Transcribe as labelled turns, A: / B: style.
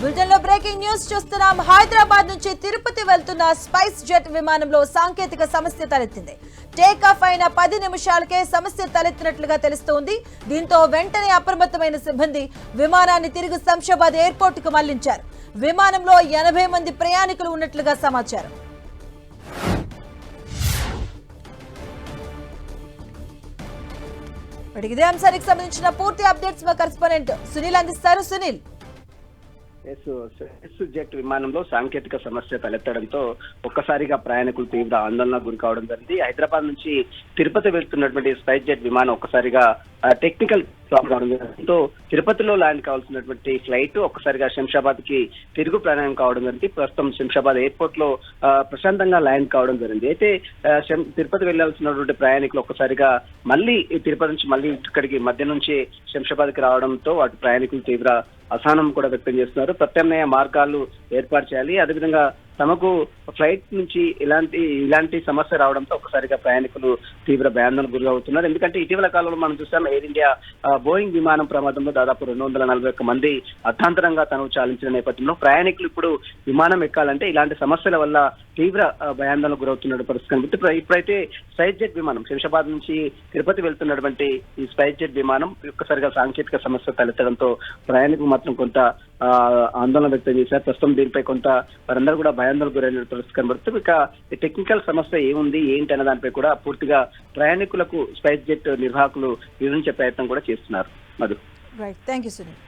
A: బులెటిన్లో breaking news చూస్తున్నాం. హైదరాబాద్ నుంచి తిరుపతి వెళ్తున్న స్పైస్ జెట్ విమానంలో సాంకేతిక సమస్య తలెత్తింది. టేక్ ఆఫ్ అయిన పది నిమిషాలకే సమస్య తలెత్తినట్లుగా తెలుస్తోంది. దీంతో వెంటనే అప్రమత్తమైన సిబ్బంది విమానాన్ని తిరిగి శంషాబాద్ ఎయిర్పోర్ట్కు మళ్ళించారు. విమానంలో ఎనభై మంది ప్రయాణికులు ఉన్నట్లుగా సమాచారం. ఇదే అంశానికి సంబంధించిన పూర్తి అప్డేట్స్ మా కరెస్పాండెంట్ సునీల్ అందిస్తారు. సునీల్.
B: జెట్ విమానంలో సాంకేతిక సమస్య తలెత్తడంతో ఒక్కసారిగా ప్రయాణికులు తీవ్ర ఆందోళన గురి కావడం జరిగింది. హైదరాబాద్ నుంచి తిరుపతి వెళ్తున్నటువంటి స్పైస్ జెట్ విమానం ఒక్కసారిగా టెక్నికల్ ప్రాబ్లం కావడం తిరుపతిలో ల్యాండ్ కావాల్సినటువంటి ఫ్లైట్ ఒక్కసారిగా శంషాబాద్కి తిరుగు ప్రయాణం కావడం జరిగింది. ప్రస్తుతం శంషాబాద్ ఎయిర్పోర్ట్లో ప్రశాంతంగా ల్యాండ్ కావడం జరిగింది. అయితే శం- తిరుపతి వెళ్ళాల్సినటువంటి ప్రయాణికులు ఒక్కసారిగా మళ్ళీ తిరుపతి నుంచి మళ్ళీ ఇక్కడికి మధ్య నుంచి శంషాబాద్కి రావడంతో వాటి ప్రయాణికులు తీవ్ర అసహనం కూడా వ్యక్తం చేస్తున్నారు. ప్రత్యామ్నాయ మార్గాలు ఏర్పాటు చేయాలి. అదేవిధంగా తమకు ఫ్లైట్ నుంచి ఇలాంటి ఇలాంటి సమస్య రావడంతో ఒకసారిగా ప్రయాణికులు తీవ్ర భయాందోళనకు గురి అవుతున్నారు ఎందుకంటే ఇటీవల కాలంలో మనం చూసాం ఎయిర్ ఇండియా బోయింగ్ విమానం ప్రమాదంలో దాదాపు రెండు వందల నలభై ఒక్క మంది అర్థాంతరంగా తను చాలించిన నేపథ్యంలో ప్రయాణికులు ఇప్పుడు విమానం ఎక్కాలంటే ఇలాంటి సమస్యల వల్ల తీవ్ర భయాందోళన భయాందోళనకు గురవుతున్న పరిస్థితి కనిపిస్తుంది. ఇప్పుడైతే స్పైస్ జెట్ విమానం శంషాబాద్ నుంచి తిరుపతి వెళ్తున్నటువంటి ఈ స్పైస్ జెట్ విమానం ఒక్కసారిగా సాంకేతిక సమస్య తలెత్తడంతో ప్రయాణికులు మాత్రం కొంత ఆందోళన వ్యక్తం చేశారు. ప్రస్తుతం దీనిపై కొంత వారందరూ కూడా భయాందోళన గురైన పరిస్థితి కనబడుతుంది. ఇక టెక్నికల్ సమస్య ఏముంది ఏంటి అనే దానిపై కూడా పూర్తిగా ప్రయాణికులకు స్పైస్ జెట్ నిర్వాహకులు వివరించే ప్రయత్నం కూడా చేస్తున్నారు. Madhu.
A: Right thank you Sunil